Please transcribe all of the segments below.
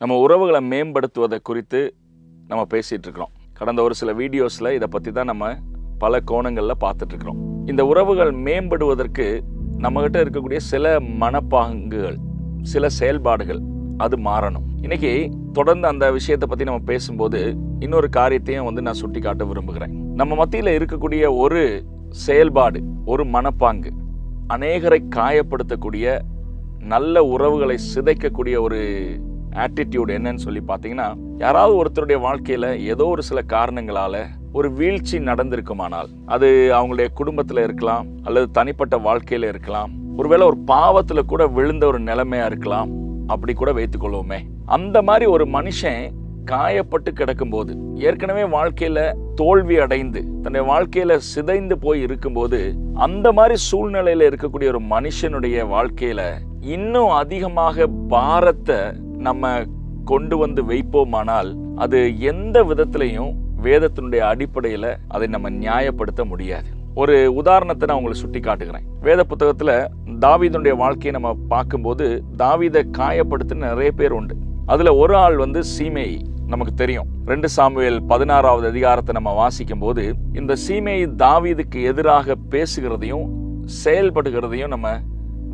நம்ம உறவுகளை மேம்படுத்துவதை குறித்து நம்ம பேசிகிட்ருக்கிறோம் கடந்த ஒரு சில வீடியோஸில் இதை பற்றி தான் நம்ம பல கோணங்களில் பார்த்துட்ருக்குறோம் இந்த உறவுகள் மேம்படுவதற்கு நம்மகிட்ட இருக்கக்கூடிய சில மனப்பாங்குகள் சில செயல்பாடுகள் அது மாறணும். இன்னைக்கு தொடர்ந்து அந்த விஷயத்தை பற்றி நம்ம பேசும்போது இன்னொரு காரியத்தையும் வந்து நான் சுட்டி காட்ட விரும்புகிறேன். நம்ம மத்தியில் இருக்கக்கூடிய ஒரு செயல்பாடு ஒரு மனப்பாங்கு அநேகரை காயப்படுத்தக்கூடிய நல்ல உறவுகளை சிதைக்கக்கூடிய ஒரு ஆட்டிடியூட் என்னன்னு சொல்லி பார்த்தீங்கன்னா யாராவது ஒருத்தருடைய வாழ்க்கையில் ஏதோ ஒரு சில காரணங்களால் ஒரு வீழ்ச்சி நடந்திருக்குமானால் அது அவங்களுடைய குடும்பத்தில் இருக்கலாம் அல்லது தனிப்பட்ட வாழ்க்கையில் இருக்கலாம் ஒருவேளை ஒரு பாவத்தில் கூட விழுந்த ஒரு நிலைமையாக இருக்கலாம் அப்படி கூட வைத்துக்கொள்வோமே அந்த மாதிரி ஒரு மனுஷன் காயப்பட்டு கிடக்கும்போது ஏற்கனவே வாழ்க்கையில் தோல்வி அடைந்து தன்னுடைய வாழ்க்கையில் சிதைந்து போய் இருக்கும்போது அந்த மாதிரி சூழ்நிலையில் இருக்கக்கூடிய ஒரு மனுஷனுடைய வாழ்க்கையில் இன்னும் அதிகமாக பாரத்தை நம்ம கொண்டு வந்து வைப்போமானால் அது எந்த விதத்திலையும் வேதத்தினுடைய அடிப்படையில் அதை நம்ம நியாயப்படுத்த முடியாது. ஒரு உதாரணத்தை நான் உங்களுக்கு சுட்டி காட்டுகிறேன். வேத புத்தகத்தில் தாவீதனுடைய வாழ்க்கையை நம்ம பார்க்கும்போது தாவீதை காயப்படுத்தின நிறைய பேர் உண்டு. அதில் ஒரு ஆள் வந்து சீமை நமக்கு தெரியும். ரெண்டு சாமுவேல் பதினாறாவது அதிகாரத்தை நம்ம வாசிக்கும் போது இந்த சீமை தாவீதுக்கு எதிராக பேசுகிறதையும் செயல்படுகிறதையும் நம்ம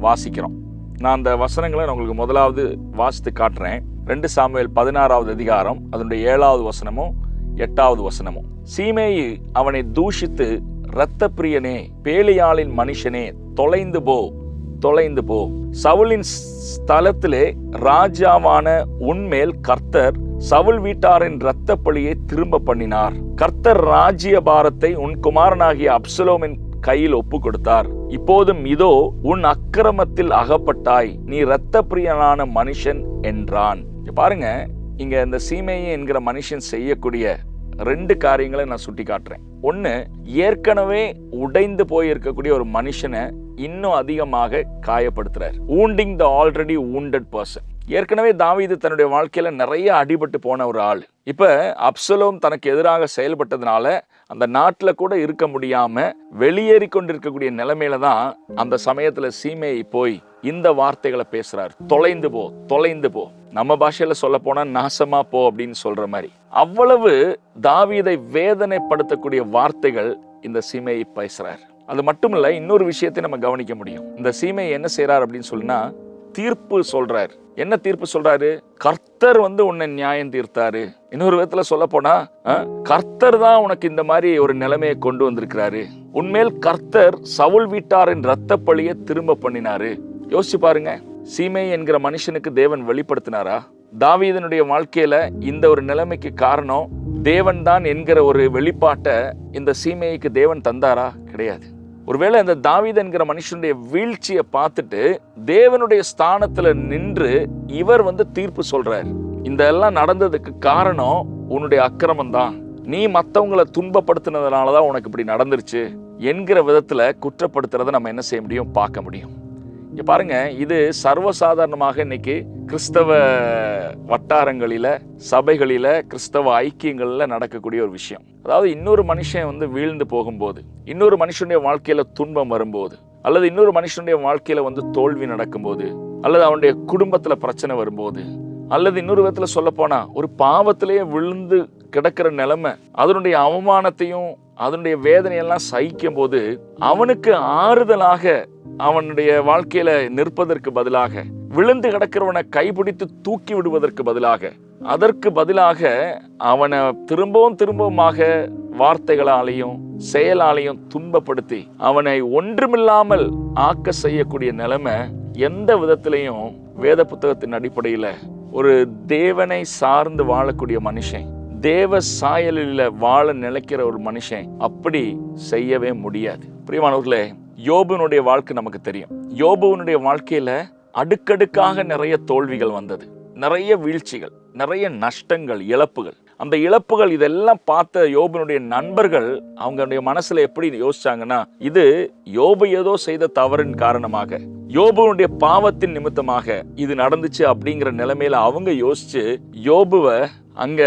வாசிக்கிறோம். நான் அந்த வசனங்களை நான் உங்களுக்கு முதலாவது வாசித்து காட்டுறேன். ரெண்டு சாமுவேல் பதினாறாவது அதிகாரம் அதனுடைய ஏழாவது வசனமும் எட்டாவது வசனமும். சீமேயி அவனை தூஷித்து இரத்த பிரியனே பேலியாளின் மனுஷனே தொலைந்து போ தொலைந்து போ. சவுலின் ஸ்தலத்திலே ராஜாவான உன்மேல் கர்த்தர் சவுல் வீட்டாரின் இரத்த பழியை திரும்ப பண்ணினார். கர்த்தர் ராஜ்ய பாரத்தை உன் குமாரனாகிய அப்சலோமின் கையில் ஒப்பு கொடுத்தார் இப்போதும் இதோ உன் அக்கிரமத்தில் அகப்பட்டாய். நீ இரத்த பிரியனான மனுஷன் என்றான். பாருங்க இங்க இந்த சீமையை என்கிற மனுஷன் செய்யக்கூடிய ரெண்டு காரியங்களை நான் சுட்டி காட்டுறேன். ஒன்று ஏற்கனவே உடைந்து போய் இருக்கக்கூடிய ஒரு மனுஷனை இன்னும் அதிகமாக காயப்படுத்துறார். Wounding the already wounded person ஏற்கனவே தாவீது தன்னுடைய வாழ்க்கையில் நிறைய அடிபட்டு போன ஒரு ஆள். இப்போ அப்சலோம் தனக்கு எதிராக செயல்பட்டதுனால அந்த நாட்டில் கூட இருக்க முடியாமல் வெளியேறி கொண்டிருக்கக்கூடிய நிலைமையில தான் அந்த சமயத்தில் சீமையை போய் இந்த வார்த்தைகளை பேசுகிறார் தொலைந்து போ தொலைந்து போ. நம்ம பாஷையில் சொல்ல போனால் நாசமா போ அப்படின்னு சொல்கிற மாதிரி. அவ்வளவு தாவீதை வேதனைப்படுத்தக்கூடிய வார்த்தைகள் இந்த சீமையை பேசுகிறார் அது மட்டும் இல்லை இன்னொரு விஷயத்தை நம்ம கவனிக்க முடியும். இந்த சீமையை என்ன செய்கிறார் அப்படின்னு சொன்னா தீர்ப்பு சொல்கிறார் என்ன தீர்ப்பு சொல்றாரு? கர்த்தர் வந்து உன்னை நியாயம் தீர்த்தாரு. இன்னொரு விதத்துல சொல்ல போனா கர்த்தர் தான் உனக்கு இந்த மாதிரி ஒரு நிலைமையை கொண்டு வந்திருக்கிறாரு. உன்மேல் கர்த்தர் சவுல் வீட்டாரின் இரத்த பழியை திரும்ப பண்ணினாரு. யோசிச்சு பாருங்க. சீமை என்கிற மனுஷனுக்கு தேவன் வெளிப்படுத்தினாரா? தாவீதனுடைய வாழ்க்கையில இந்த ஒரு நிலைமைக்கு காரணம் தேவன் தான் என்கிற ஒரு வெளிப்பாட்டை இந்த சீமைக்கு தேவன் தந்தாரா? கிடையாது. ஒருவேளை இந்த தாவீத் என்கிற மனுஷனுடைய வீழ்ச்சியை பார்த்துட்டு தேவனுடைய ஸ்தானத்தில் நின்று இவர் வந்து தீர்ப்பு சொல்கிறார் இந்த எல்லாம் நடந்ததுக்கு காரணம் உன்னுடைய அக்கிரமம் தான் நீ மற்றவங்களை துன்பப்படுத்தினதுனால தான் உனக்கு இப்படி நடந்துருச்சு என்கிற விதத்தில் குற்றப்படுத்துறதை நம்ம என்ன செய்ய முடியும்? பார்க்க முடியும். இங்கே பாருங்க இது சர்வசாதாரணமாக இன்னைக்கு கிறிஸ்தவ வட்டாரங்களில் சபைகளில் கிறிஸ்தவ ஐக்கியங்களில் நடக்கக்கூடிய ஒரு விஷயம். அதாவது இன்னொரு மனுஷன் வந்து வீழ்ந்து போகும்போது இன்னொரு மனுஷனுடைய வாழ்க்கையில் துன்பம் வரும்போது அல்லது இன்னொரு மனுஷனுடைய வாழ்க்கையில் வந்து தோல்வி நடக்கும்போது அல்லது அவனுடைய குடும்பத்தில் பிரச்சனை வரும்போது அல்லது இன்னொரு விதத்தில் சொல்லப்போனால் ஒரு பாவத்திலேயே விழுந்து கிடக்கிற நிலைமை அதனுடைய அவமானத்தையும் அதனுடைய வேதனையெல்லாம் சகிக்கும் போது அவனுக்கு ஆறுதலாக அவனுடைய வாழ்க்கையில் நிற்பதற்கு பதிலாக விழுந்து கிடக்கிறவனை கைப்பிடித்து தூக்கி விடுவதற்கு பதிலாக அதற்கு பதிலாக அவனை திரும்பவும் திரும்பவுமாக வார்த்தைகளாலையும் செயலாலையும் துன்பப்படுத்தி அவனை ஒன்றுமில்லாமல் ஆக்க செய்யக்கூடிய நிலைமை எந்த விதத்திலையும் வேத புத்தகத்தின் அடிப்படையில் ஒரு தேவனை சார்ந்து வாழக்கூடிய மனுஷன் தேவ சாயலில் வாழ நிலைக்கிற ஒரு மனுஷன் அப்படி செய்யவே முடியாது. பிரியமானவர்களே யோபுனுடைய வாழ்க்கை நமக்கு தெரியும். யோபுவனுடைய வாழ்க்கையில அடுக்கடுக்காக நிறைய தோல்விகள் வந்தது. நிறைய வீழ்ச்சிகள் நிறைய நஷ்டங்கள் இழப்புகள். அந்த இழப்புகள் இதெல்லாம் பார்த்த யோபுனுடைய நண்பர்கள் அவங்களுடைய மனசுல எப்படி யோசிச்சாங்கன்னா இது யோபு ஏதோ செய்த தவறின் காரணமாக யோபுனுடைய பாவத்தின் நிமித்தமாக இது நடந்துச்சு அப்படிங்கிற நிலைமையில அவங்க யோசிச்சு யோபுவை அங்க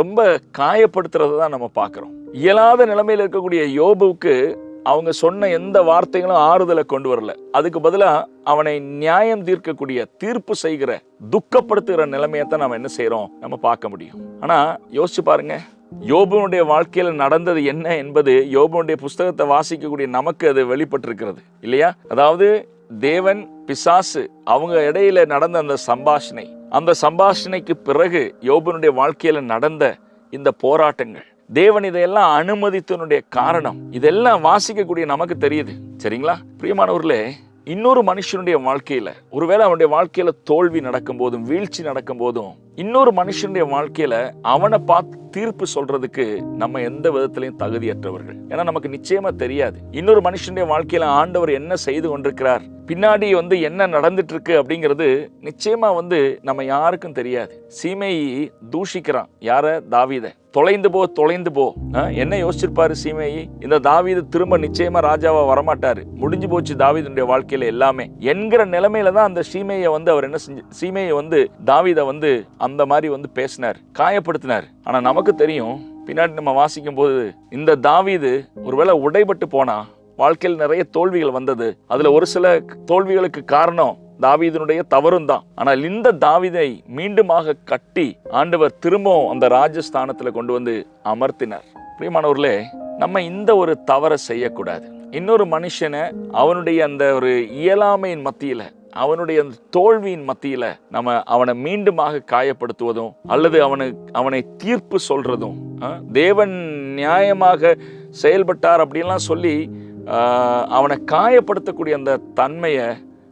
ரொம்ப காயப்படுத்துறதை தான் நம்ம பார்க்குறோம். இயலாத நிலைமையில் இருக்கக்கூடிய யோபுவுக்கு அவங்க சொன்ன எந்த வார்த்தைகளும் ஆறுதலை கொண்டு வரல. அதுக்கு பதிலாக அவனை நியாயம் தீர்க்கக்கூடிய தீர்ப்பு செய்கிற துக்கப்படுத்துகிற நிலைமையை தான் நம்ம என்ன செய்கிறோம் நம்ம பார்க்க முடியும். ஆனால் யோசிச்சு பாருங்க. யோபுனுடைய வாழ்க்கையில் நடந்தது என்ன என்பது யோபுனுடைய புஸ்தகத்தை வாசிக்கக்கூடிய நமக்கு அது வெளிப்பட்டிருக்கிறது. இல்லையா? அதாவது தேவன் பிசாசு அவங்க இடையில நடந்த அந்த சம்பாஷணை. அந்த சம்பாஷணைக்கு பிறகு யோபனுடைய வாழ்க்கையில் நடந்த இந்த போராட்டங்கள். தேவன் இதையெல்லாம் அனுமதித்தனுடைய காரணம். இதெல்லாம் வாசிக்கக்கூடிய நமக்கு தெரியுது. சரிங்களா? பிரியமானவர்களே இன்னொரு மனுஷனுடைய வாழ்க்கையில் ஒருவேளை அவனுடைய வாழ்க்கையில் தோல்வி நடக்கும் போதும் வீழ்ச்சி நடக்கும் போதும் இன்னொரு மனுஷனுடைய வாழ்க்கையில் அவனை பார்த்து தீர்ப்பு சொல்றதுக்கு நம்ம எந்த விதத்திலையும் தகுதியற்றவர்கள். ஏன்னா நமக்கு நிச்சயமா தெரியாது. இன்னொரு மனுஷனுடைய வாழ்க்கையில் ஆண்டவர் என்ன செய்து கொண்டிருக்கிறார் பின்னாடி வந்து என்ன நடந்துட்டு இருக்கு அப்படிங்கிறது நிச்சயமா வந்து நம்ம யாருக்கும் தெரியாது. சீமையை தூஷிக்கிறான். யார? தாவீதை. தொலைந்து போ தொலைந்து போ. ஆ, என்ன யோசிச்சிருப்பாரு சீமையை? இந்த தாவீது திரும்ப நிச்சயமா ராஜாவா வரமாட்டாரு. முடிஞ்சு போச்சு தாவீதுடைய வாழ்க்கையில எல்லாமே. என்கிற நிலைமையில தான் அந்த சீமையை வந்து அவர் என்ன செஞ்சு சீமையை வந்து தாவீதை வந்து அந்த மாதிரி வந்து பேசினார் காயப்படுத்தினார். ஆனா நமக்கு தெரியும் பின்னாடி நம்ம வாசிக்கும் போது இந்த தாவீது ஒருவேளை உடைபட்டு போனா வாழ்க்கையில் நிறைய தோல்விகள் வந்தது. அதுல ஒரு சில தோல்விகளுக்கு காரணம் தாவீதனுடைய தவறும் தான் ஆனால் இந்த தாவீதை மீண்டுமாக கட்டி ஆண்டவர் திரும்பவும் அந்த ராஜஸ்தானத்தில் கொண்டு வந்து அமர்த்தினார். பிரியமானவர்களே நம்ம இந்த ஒரு தவறை செய்யக்கூடாது. இன்னொரு மனுஷனை அவனுடைய அந்த ஒரு இயலாமையின் மத்தியில் அவனுடைய அந்த தோல்வியின் மத்தியில் நம்ம அவனை மீண்டுமாக காயப்படுத்துவதும் அல்லது அவனு அவனை தீர்ப்பு சொல்கிறதும் தேவன் நியாயமாக செயல்பட்டார் அப்படின்லாம் சொல்லி அவனை காயப்படுத்தக்கூடிய அந்த தன்மையை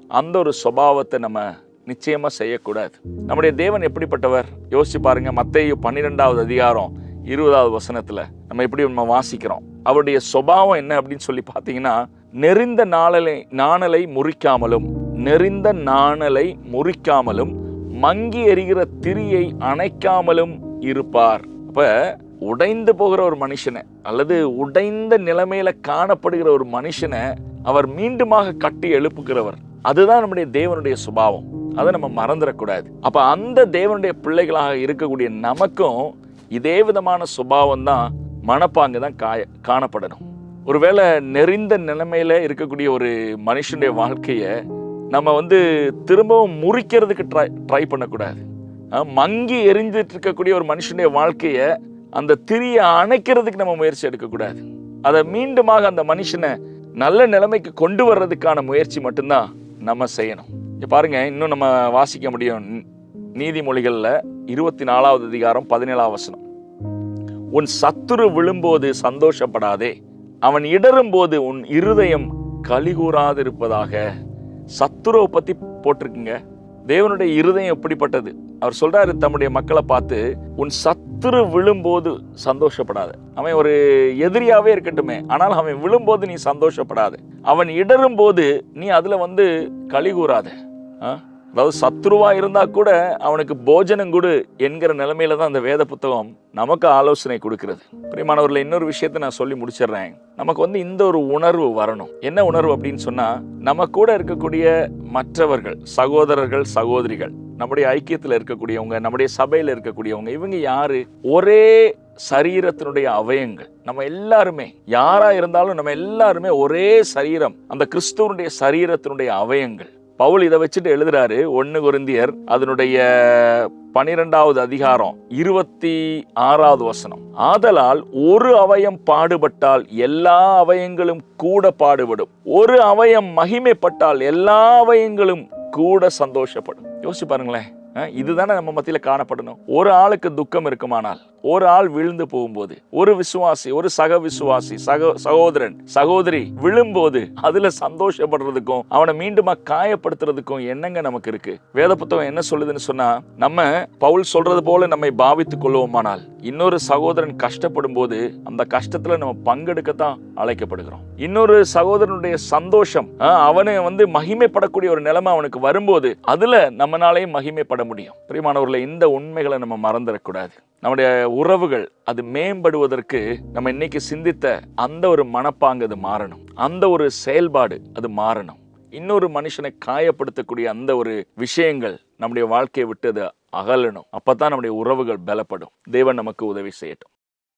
அந்த ஒரு சுபாவத்தை நம்ம நிச்சயமாக செய்யக்கூடாது. நம்முடைய தேவன் எப்படிப்பட்டவர்? யோசிச்சு பாருங்க மத்தேயு பன்னிரெண்டாவது அதிகாரம் இருபதாவது வசனத்தில் நம்ம எப்படி நம்ம வாசிக்கிறோம்? அவருடைய சுபாவம் என்ன அப்படின்னு சொல்லி பார்த்தீங்கன்னா நெறிந்த நாணலை நாணலை முறிக்காமலும் நெறிந்த நாணலை முறிக்காமலும் மங்கி எறிகிற திரியை அணைக்காமலும் இருப்பார். அப்போ உடைந்து போகிற ஒரு மனுஷனை அல்லது உடைந்த நிலைமையில காணப்படுகிற ஒரு மனுஷனை அவர் மீண்டுமாக கட்டி எழுப்புகிறவர் அதுதான் நம்முடைய தேவனுடைய சுபாவம். அதை நம்ம மறந்துடக்கூடாது. அப்போ அந்த தேவனுடைய பிள்ளைகளாக இருக்கக்கூடிய நமக்கும் இதே விதமான சுபாவம் தான் மனப்பாங்கு தான் காய காணப்படணும். ஒருவேளை நெறிந்த நிலைமையில் இருக்கக்கூடிய ஒரு மனுஷனுடைய வாழ்க்கையை நம்ம வந்து திரும்பவும் முறிக்கிறதுக்கு ட்ரை ட்ரை பண்ணக்கூடாது. மங்கி எரிஞ்சிட்டு இருக்கக்கூடிய ஒரு மனுஷனுடைய வாழ்க்கையை அந்த திரியை அணைக்கிறதுக்கு நம்ம முயற்சி எடுக்கக்கூடாது. அதை மீண்டுமாக அந்த மனுஷனை நல்ல நிலைமைக்கு கொண்டு வர்றதுக்கான முயற்சி மட்டும்தான் நம்ம செய்யணும். இங்க பாருங்க இன்னும் நம்ம வாசிக்க முடியும். நீதிமொழிகளில் இருபத்தி நாலாவது அதிகாரம் பதினேழாம் வசனம். உன் சத்துரு விழும்போது சந்தோஷப்படாதே. அவன் இடரும்போது உன் இருதயம் கலிகூறாதிருப்பதாக சத்துருவை பற்றி போட்டிருக்குங்க. தேவனுடைய இருதயம் எப்படிப்பட்டது? அவர் சொல்றாரு தம்முடைய மக்களை பார்த்து உன் சத்துரு விழும்போது சந்தோஷப்படாத. அவன் ஒரு எதிரியாவே இருக்கட்டுமே ஆனால் அவன் விழும்போது நீ சந்தோஷப்படாத. அவன் இடரும் போது நீ அதுல வந்து களி கூறாத. ஆ? அதாவது சத்ருவா இருந்தா கூட அவனுக்கு போஜனம் கொடு என்கிற நிலைமையில தான் அந்த வேத புத்தகம் நமக்கு ஆலோசனை கொடுக்கிறது. பிரியமானவர்களை இன்னொரு விஷயத்தை நான் சொல்லி முடிச்சிடுறேன். நமக்கு வந்து இந்த ஒரு உணர்வு வரணும். என்ன உணர்வு அப்படின்னு சொன்னா நம்ம கூட இருக்கக்கூடிய மற்றவர்கள் சகோதரர்கள் சகோதரிகள் நம்முடைய ஐக்கியத்தில் இருக்கக்கூடியவங்க நம்முடைய சபையில் இருக்கக்கூடியவங்க இவங்க யாரு? ஒரே சரீரத்தினுடைய அவயங்கள். நம்ம எல்லாருமே யாரா இருந்தாலும் நம்ம எல்லாருமே ஒரே சரீரம். அந்த கிறிஸ்துவனுடைய சரீரத்தினுடைய அவயங்கள். பவுல் இதை வச்சுட்டு எழுதுறாரு ஒன்று குருந்தியர் அதனுடைய பனிரெண்டாவது அதிகாரம் இருபத்தி ஆறாவது வசனம். ஆதலால் ஒரு அவயம் பாடுபட்டால் எல்லா அவயங்களும் கூட பாடுபடும். ஒரு அவயம் மகிமைப்பட்டால் எல்லா அவயங்களும் கூட சந்தோஷப்படும். யோசிச்சு பாருங்களேன். இதுதானே நம்ம மத்தியில் காணப்படணும். ஒரு ஆளுக்கு துக்கம் இருக்குமானால் ஒரு ஆள் விழுந்து போகும்போது ஒரு விசுவாசி ஒரு சக விசுவாசி சக சகோதரன் சகோதரி விழும்போது அதுல சந்தோஷப்படுறதுக்கும் அவனை மீண்டுமா காயப்படுத்துறதுக்கும் என்னங்க நமக்கு இருக்கு? வேத புத்தகம் என்ன சொல்லுதுன்னு சொன்னா நம்ம பவுல் சொல்றது போல நம்மை பாவித்துக் கொள்வோமானால் இன்னொரு சகோதரன் கஷ்டப்படும் போது அந்த கஷ்டத்துல நம்ம பங்கெடுக்கத்தான் அழைக்கப்படுகிறோம். இன்னொரு சகோதரனுடைய சந்தோஷம் அவனை வந்து மகிமைப்படக்கூடிய ஒரு நிலைமை அவனுக்கு வரும்போது அதுல நம்மனாலேயும் மகிமைப்பட முடியும். பிரியமானவர்களை இந்த உண்மைகளை நம்ம மறந்துடக்கூடாது. நம்முடைய உறவுகள் அது மேம்படுவதற்கு நம்ம இன்னைக்கு சிந்தித்த அந்த ஒரு மனப்பாங்கு அது மாறணும். அந்த ஒரு செயல்பாடு அது மாறணும். இன்னொரு மனுஷனை காயப்படுத்தக்கூடிய அந்த ஒரு விஷயங்கள் நம்முடைய வாழ்க்கையை விட்டு அது அகலணும். அப்பதான் நம்முடைய உறவுகள் பலப்படும். தேவன் நமக்கு உதவி செய்யட்டும்.